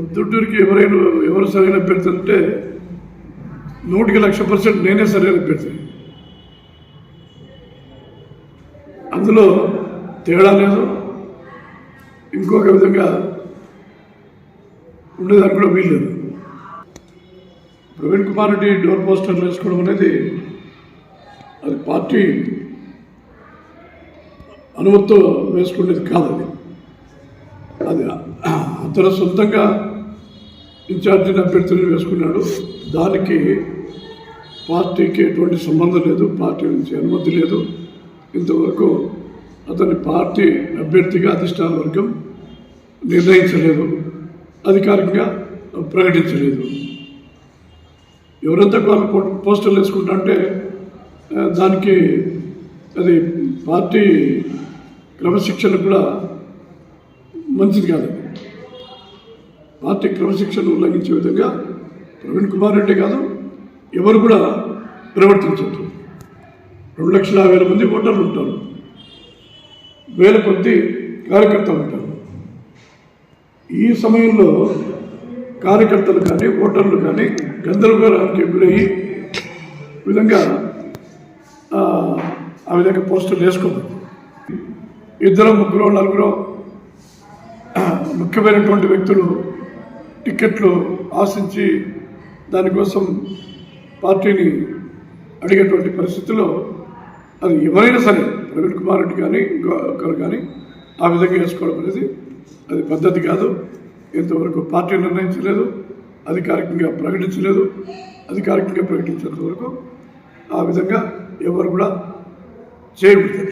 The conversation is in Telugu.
ప్రొద్దుటూరికి ఎవరైనా ఎవరు సరైన అభ్యర్థి అంటే నూటికి లక్ష పర్సెంట్ నేనే సరైన అభ్యర్థి. అందులో తేడా లేదు. ఇంకొక విధంగా ఉండేదానికి కూడా వీల్లేదు ప్రవీణ్ కుమార్ రెడ్డి డోర్ పోస్టర్లు వేసుకోవడం అనేది అది పార్టీ అనుమతితో వేసుకునేది కాదు అది. అది అతను సొంతంగా ఇన్ఛార్జిని అభ్యర్థులను వేసుకున్నాడు. దానికి పార్టీకి ఎటువంటి సంబంధం లేదు. పార్టీ నుంచి అనుమతి లేదు. ఇంతవరకు అతని పార్టీ అభ్యర్థిగా అధిష్టాన వర్గం నిర్ణయించలేదు. అధికారికంగా ప్రకటించలేదు. ఎవరంతా వాళ్ళు పో- పోస్టర్లు వేసుకుంటా అంటే దానికి అది పార్టీ క్రమశిక్షణ కూడా మంచిది కాదు. పార్టీ క్రమశిక్షణ ఉల్లంఘించే విధంగా ప్రవీణ్ కుమార్ రెడ్డి కాదు ఎవరు కూడా ప్రవర్తించద్దు. రెండు లక్షల వేల మంది ఓటర్లు ఉంటారు. వేల కొద్ది కార్యకర్తలు ఉంటారు. ఈ సమయంలో కార్యకర్తలు కానీ ఓటర్లు కానీ గందరగోళానికి గురయ్యి ఈ విధంగా ఆ, విధంగా పోస్టులు వేసుకోదు ఇద్దరు ముగ్గురు నలుగురు ముఖ్యమైనటువంటి వ్యక్తులు టిక్కెట్లు ఆశించి దానికోసం పార్టీని అడిగేటువంటి పరిస్థితిలో అది ఎవరైనా సరే ప్రవీణ్ కుమార్ రెడ్డి కానీ ఇంకొకరు కానీ ఆ విధంగా వేసుకోవడం అనేది అది పద్ధతి కాదు. ఇంతవరకు పార్టీ నిర్ణయించలేదు అధికారికంగా ప్రకటించలేదు అధికారికంగా ప్రకటించేంత వరకు ఆ విధంగా ఎవరు కూడా చేయకూడదు